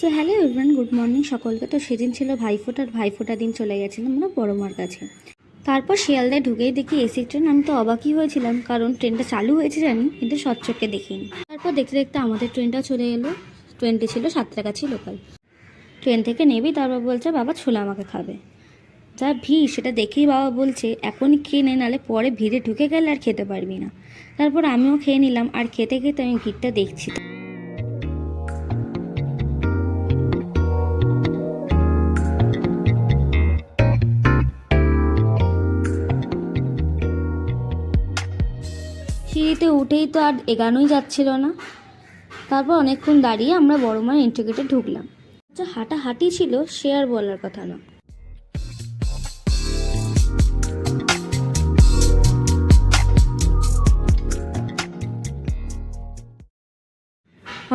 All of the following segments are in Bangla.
So hello everyone good morning সকলকে তো সেদিন ছিল ভাইফোঁটার ভাইফোঁটা দিন চলে গেছিলাম আমরা বড় মার কাছে। তারপর শিয়ালদায় ঢুকেই দেখি এসি ট্রেন, আমি তো অবাকই হয়েছিলাম, কারণ ট্রেনটা চালু হয়েছে জানি, কিন্তু স্বচ্ছকে দেখিনি। তারপর দেখতে দেখতে আমাদের ট্রেনটা চলে এলো। ট্রেনটি ছিল সাতটাগাছি লোকাল ট্রেন থেকে নেবেই তারপর বলছে, বাবা, ছোলা আমাকে খাবে। যা ভিড়, সেটা দেখেই বাবা বলছে এখনই খেয়ে নে নাহলে পরে ভিড়ে ঢুকে গেলে আর খেতে পারবি না। তারপর আমিও খেয়ে নিলাম, আর খেতে খেতে আমি ভিড়টা দেখছি। সিঁড়িতে উঠেই তো আর এগানোই যাচ্ছিল না। তারপর অনেকক্ষণ দাঁড়িয়ে আমরা বড় মায়ের ইন্টিগ্রেটে ঢুকলাম। যা হাঁটাহাঁটি ছিল সে আর বলার কথা না।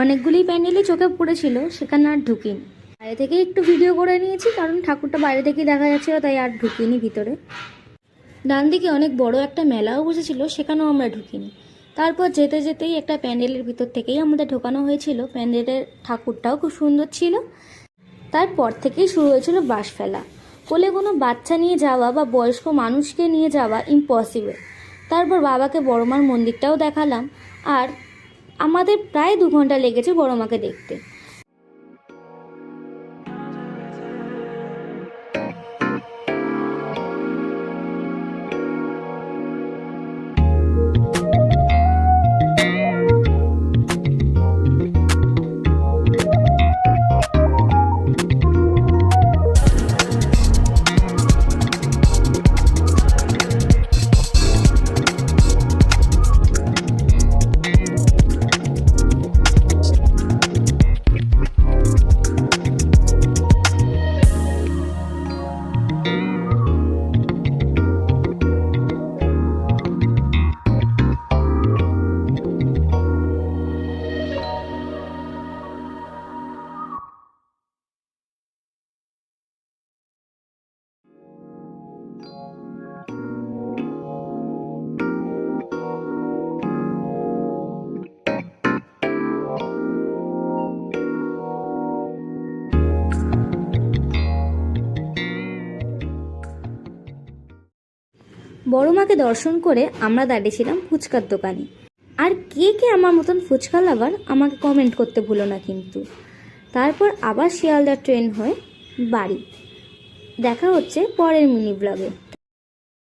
অনেকগুলি প্যান্ডেলই চোখে পড়েছিল, সেখানে আর ঢুকিনি। বাইরে থেকে একটু ভিডিও করে নিয়েছি, কারণ ঠাকুরটা বাইরে থেকেই দেখা যাচ্ছিল, তাই আর ঢুকিনি ভিতরে। ডান দিকে অনেক বড় একটা মেলাও বসেছিল, সেখানেও আমরা ঢুকিনি। তারপর যেতে যেতেই একটা প্যান্ডেলের ভিতর থেকেই আমাদের ঢোকানো হয়েছিল। প্যান্ডেলের ঠাকুরটাও খুব সুন্দর ছিল। তারপর থেকেই শুরু হয়েছিল বাস ফেলা। কোলে কোনো বাচ্চা নিয়ে যাওয়া বা বয়স্ক মানুষকে নিয়ে যাওয়া ইম্পসিবল তারপর বাবাকে বড়মার মন্দিরটাও দেখালাম। আর আমাদের প্রায় দু ঘণ্টা লেগেছে বড়মাকে দেখতে। বড় মাকে দর্শন করে আমরা দাঁড়িয়েছিলাম ফুচকার দোকানে। আর কে কে আমার মতন ফুচকা লাভার আমাকে কমেন্ট করতে ভুলো না কিন্তু। তারপর আবার শিয়ালদার ট্রেন হয়ে বাড়ি। দেখা হচ্ছে পরের মিনি ব্লগে